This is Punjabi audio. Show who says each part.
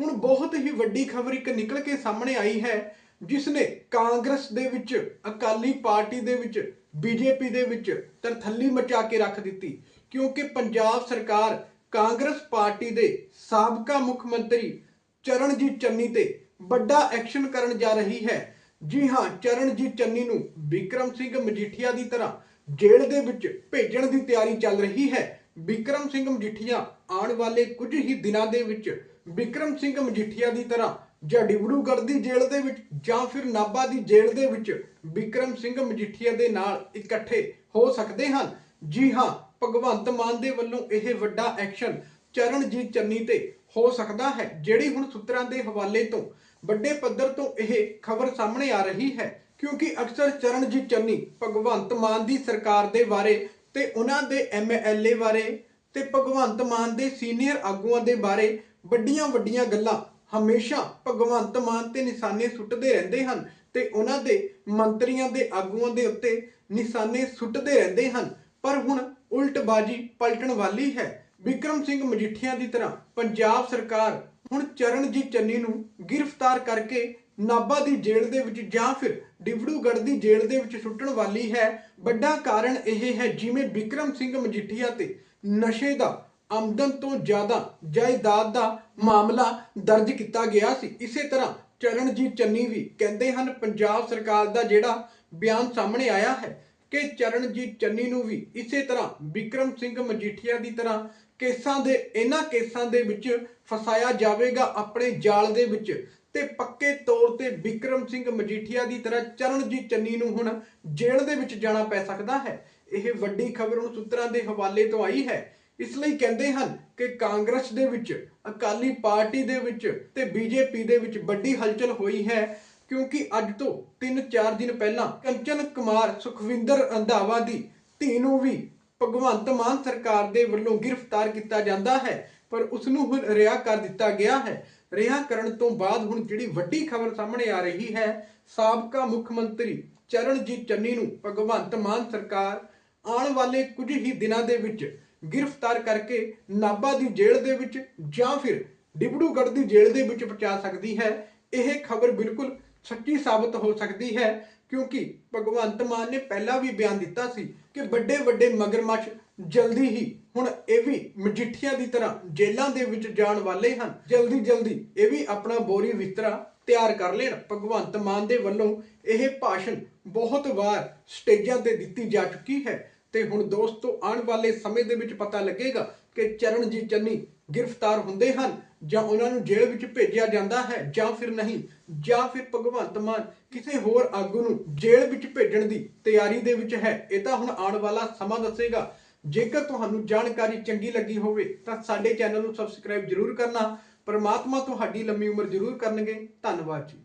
Speaker 1: ਹੁਣ ਬਹੁਤ ਹੀ ਵੱਡੀ ਖਬਰ ਇੱਕ ਨਿਕਲ ਕੇ ਸਾਹਮਣੇ ਆਈ ਹੈ ਜਿਸ ਨੇ ਕਾਂਗਰਸ ਦੇ ਵਿੱਚ, ਅਕਾਲੀ ਪਾਰਟੀ ਦੇ ਵਿੱਚ, ਬੀਜੇਪੀ ਦੇ ਵਿੱਚ ਤਰਥੱਲੀ ਮਚਾ ਕੇ ਰੱਖ ਦਿੱਤੀ। ਕਿਉਂਕਿ ਪੰਜਾਬ ਸਰਕਾਰ ਕਾਂਗਰਸ ਪਾਰਟੀ ਦੇ ਸਾਬਕਾ ਮੁੱਖ ਮੰਤਰੀ ਚਰਨਜੀਤ ਚੰਨੀ ਤੇ ਵੱਡਾ ਐਕਸ਼ਨ ਕਰਨ ਜਾ ਰਹੀ ਹੈ। ਜੀ ਹਾਂ, ਚਰਨਜੀਤ ਚੰਨੀ ਨੂੰ ਵਿਕਰਮ ਸਿੰਘ ਮਜੀਠੀਆ ਦੀ ਤਰ੍ਹਾਂ ਜੇਲ੍ਹ ਦੇ ਵਿੱਚ ਭੇਜਣ ਦੀ ਤਿਆਰੀ ਚੱਲ ਰਹੀ ਹੈ। ਵਿਕਰਮ ਸਿੰਘ ਮਜੀਠੀਆ ਆਉਣ ਵਾਲੇ ਕੁਝ ਹੀ ਦਿਨਾਂ ਦੇ ਵਿੱਚ ਵਿਕਰਮ ਸਿੰਘ ਮਜੀਠੀਆ ਦੀ ਤਰ੍ਹਾਂ ਜਾਂ ਡਿਬੜੂਗੜ੍ਹ ਦੀ ਜੇਲ੍ਹ ਦੇ ਵਿੱਚ ਜਾਂ ਫਿਰ ਨਾਭਾ ਦੀ ਜੇਲ੍ਹ ਦੇ ਵਿੱਚ ਵਿਕਰਮ ਸਿੰਘ ਮਜੀਠੀਆ ਦੇ ਨਾਲ ਇਕੱਠੇ ਹੋ ਸਕਦੇ ਹਨ? ਜੀ ਹਾਂ, ਭਗਵੰਤ ਮਾਨ ਦੇ ਵੱਲੋਂ ਇਹ ਵੱਡਾ ਐਕਸ਼ਨ ਚਰਨਜੀਤ ਚੰਨੀ ਤੇ ਹੋ ਸਕਦਾ ਹੈ, ਜਿਹੜੀ ਹੁਣ ਸੂਤਰਾਂ ਦੇ ਹਵਾਲੇ ਤੋਂ ਵੱਡੇ ਪੱਧਰ ਤੋਂ ਇਹ ਖਬਰ ਸਾਹਮਣੇ ਆ ਰਹੀ ਹੈ। ਕਿਉਂਕਿ ਅਕਸਰ ਚਰਨਜੀਤ ਚੰਨੀ ਭਗਵੰਤ ਮਾਨ ਦੀ ਸਰਕਾਰ ਦੇ ਬਾਰੇ ਤੇ ਉਹਨਾਂ ਦੇ ਐਮਐਲਏ ਬਾਰੇ ਤੇ ਭਗਵੰਤ ਮਾਨ ਦੇ ਸੀਨੀਅਰ ਆਗੂਆਂ ਦੇ ਬਾਰੇ ਵੱਡੀਆਂ ਵੱਡੀਆਂ ਗੱਲਾਂ ਹਮੇਸ਼ਾ ਭਗਵੰਤ ਮਾਨ ਤੇ ਨਿਸ਼ਾਨੇ ਸੁੱਟਦੇ ਰਹਿੰਦੇ ਹਨ ਤੇ ਉਹਨਾਂ ਦੇ ਮੰਤਰੀਆਂ ਦੇ ਆਗੂਆਂ ਦੇ ਉੱਤੇ ਨਿਸ਼ਾਨੇ ਸੁੱਟਦੇ ਰਹਿੰਦੇ ਹਨ। ਪਰ ਹੁਣ ਉਲਟਬਾਜੀ ਪਲਟਣ ਵਾਲੀ ਹੈ। ਵਿਕਰਮ ਸਿੰਘ ਮਜੀਠੀਆ ਦੀ ਤਰ੍ਹਾਂ ਪੰਜਾਬ ਸਰਕਾਰ ਹੁਣ ਚਰਨਜੀਤ ਚੰਨੀ ਨੂੰ ਗ੍ਰਿਫਤਾਰ ਕਰਕੇ ਨਾਭਾ ਦੀ ਜੇਲ੍ਹ ਦੇ ਵਿੱਚ ਜਾਂ ਫਿਰ ਡਿਬੜੂਗੜ੍ਹ ਦੀ ਜੇਲ੍ਹ ਦੇ ਵਿੱਚ ਸੁੱਟਣ ਵਾਲੀ ਹੈ। ਵੱਡਾ ਕਾਰਨ ਇਹ ਹੈ ਜਿਵੇਂ ਵਿਕਰਮ ਸਿੰਘ ਮਜੀਠੀਆ ਤੇ ਨਸ਼ੇ ਦਾ, ਆਮਦਨ ਤੋਂ ਜ਼ਿਆਦਾ ਜਾਇਦਾਦ ਦਾ ਮਾਮਲਾ ਦਰਜ ਕੀਤਾ ਗਿਆ ਸੀ। ਇਸੇ ਤਰ੍ਹਾਂ ਚਰਨਜੀਤ ਚੰਨੀ ਵੀ ਕਹਿੰਦੇ ਹਨ, ਪੰਜਾਬ ਸਰਕਾਰ ਦਾ ਜਿਹੜਾ ਬਿਆਨ ਸਾਹਮਣੇ ਆਇਆ ਹੈ ਕਿ ਚਰਨਜੀਤ ਚੰਨੀ ਨੂੰ ਵੀ ਇਸੇ ਤਰ੍ਹਾਂ ਵਿਕਰਮ ਸਿੰਘ ਮਜੀਠੀਆ ਦੀ ਤਰ੍ਹਾਂ ਕੇਸਾਂ ਦੇ, ਇਹਨਾਂ ਕੇਸਾਂ ਦੇ ਵਿੱਚ ਫਸਾਇਆ ਜਾਵੇਗਾ ਆਪਣੇ ਜਾਲ ਦੇ ਵਿੱਚ ਤੇ ਪੱਕੇ ਤੌਰ ਤੇ ਵਿਕਰਮ ਸਿੰਘ ਮਜੀਠੀਆ ਦੀ ਤਰ੍ਹਾਂ ਚਰਨਜੀਤ ਚੰਨੀ ਨੂੰ ਹੁਣ ਜੇਲ੍ਹ ਦੇ ਵਿੱਚ ਜਾਣਾ ਪੈ ਸਕਦਾ ਹੈ। ਇਹ ਵੱਡੀ ਖਬਰ ਹੁਣ ਸੂਤਰਾਂ ਦੇ ਹਵਾਲੇ ਤੋਂ ਆਈ ਹੈ। ਇਸ ਲਈ ਕਹਿੰਦੇ ਹਨ ਕਿ ਕਾਂਗਰਸ ਦੇ ਵਿੱਚ, ਅਕਾਲੀ ਪਾਰਟੀ ਦੇ ਵਿੱਚ ਤੇ ਬੀਜੇਪੀ ਦੇ ਵਿੱਚ ਵੱਡੀ ਹਲਚਲ ਹੋਈ ਹੈ ਕਿਉਂਕਿ ਅੱਜ ਤੋਂ 3-4 ਦਿਨ ਪਹਿਲਾਂ ਕੰਚਨ ਕੁਮਾਰ, ਸੁਖਵਿੰਦਰ ਰੰਧਾਵਾ ਦੀ ਧੀ ਨੂੰ ਵੀ ਭਗਵੰਤ ਮਾਨ ਸਰਕਾਰ ਦੇ ਵੱਲੋਂ ਗ੍ਰਿਫਤਾਰ ਕੀਤਾ ਜਾਂਦਾ ਹੈ, ਪਰ ਉਸ ਨੂੰ ਹੁਣ ਰਿਹਾ ਕਰ ਦਿੱਤਾ ਗਿਆ ਹੈ। ਰਿਹਾ ਕਰਨ ਤੋਂ ਬਾਅਦ ਹੁਣ ਜਿਹੜੀ ਵੱਡੀ ਖਬਰ ਸਾਹਮਣੇ ਆ ਰਹੀ ਹੈ, ਸਾਬਕਾ ਮੁੱਖ ਮੰਤਰੀ ਚਰਨਜੀਤ ਚੰਨੀ ਨੂੰ ਭਗਵੰਤ ਮਾਨ ਸਰਕਾਰ ਆਉਣ ਵਾਲੇ ਕੁਝ ਹੀ ਦਿਨਾਂ ਦੇ ਵਿੱਚ ਗ੍ਰਿਫਤਾਰ ਕਰਕੇ ਨਾਭਾ ਦੀ ਜੇਲ੍ਹ ਦੇ ਵਿੱਚ ਜਾਂ ਫਿਰ ਡਿਬੜੂਗੜ੍ਹ ਦੀ ਜੇਲ੍ਹ ਦੇ ਵਿੱਚ ਪਹੁੰਚਾ ਸਕਦੀ ਹੈ। ਇਹ ਖਬਰ ਬਿਲਕੁਲ ਸੱਚੀ ਸਾਬਤ ਹੋ ਸਕਦੀ ਹੈ ਕਿਉਂਕਿ ਭਗਵੰਤ ਮਾਨ ਨੇ ਪਹਿਲਾਂ ਵੀ ਬਿਆਨ ਦਿੱਤਾ ਸੀ ਕਿ ਵੱਡੇ ਵੱਡੇ ਮਗਰਮੱਛ ਜਲਦੀ ਹੀ ਹੁਣ ਇਹ ਵੀ ਮਜੀਠੀਆਂ ਦੀ ਤਰ੍ਹਾਂ ਜੇਲ੍ਹਾਂ ਦੇ ਵਿੱਚ ਜਾਣ ਵਾਲੇ ਹਨ। ਜਲਦੀ ਜਲਦੀ ਇਹ ਵੀ ਆਪਣਾ ਬੋਰੀ ਵਿਸਤਰਾ ਤਿਆਰ ਕਰ ਲੈਣ। ਭਗਵੰਤ ਮਾਨ ਦੇ ਵੱਲੋਂ ਇਹ ਭਾਸ਼ਣ ਬਹੁਤ ਵਾਰ ਸਟੇਜਾਂ ਤੇ ਦਿੱਤੀ ਜਾ ਚੁੱਕੀ ਹੈ। ਤੇ ਹੁਣ ਦੋਸਤੋ, ਆਉਣ ਵਾਲੇ ਸਮੇਂ ਦੇ ਵਿੱਚ ਪਤਾ ਲੱਗੇਗਾ ਕਿ ਚਰਨਜੀਤ ਚੰਨੀ ਗ੍ਰਿਫਤਾਰ ਹੁੰਦੇ ਹਨ ਜਾਂ ਉਹਨਾਂ ਨੂੰ ਜੇਲ੍ਹ ਵਿੱਚ ਭੇਜਿਆ ਜਾਂਦਾ ਹੈ ਜਾਂ ਫਿਰ ਨਹੀਂ, ਜਾਂ ਫਿਰ ਭਗਵੰਤ ਮਾਨ ਕਿਸੇ ਹੋਰ ਆਗੂ ਨੂੰ ਜੇਲ੍ਹ ਵਿੱਚ ਭੇਜਣ ਦੀ ਤਿਆਰੀ ਦੇ ਵਿੱਚ ਹੈ। ਇਹ ਤਾਂ ਹੁਣ ਆਉਣ ਵਾਲਾ ਸਮਾਂ ਦੱਸੇਗਾ। ਜੇਕਰ ਤੁਹਾਨੂੰ ਜਾਣਕਾਰੀ ਚੰਗੀ ਲੱਗੀ ਹੋਵੇ ਤਾਂ ਸਾਡੇ ਚੈਨਲ ਨੂੰ ਸਬਸਕ੍ਰਾਈਬ ਜ਼ਰੂਰ ਕਰਨਾ। ਪਰਮਾਤਮਾ ਤੁਹਾਡੀ ਲੰਮੀ ਉਮਰ ਜ਼ਰੂਰ ਕਰਨਗੇ। ਧੰਨਵਾਦ ਜੀ।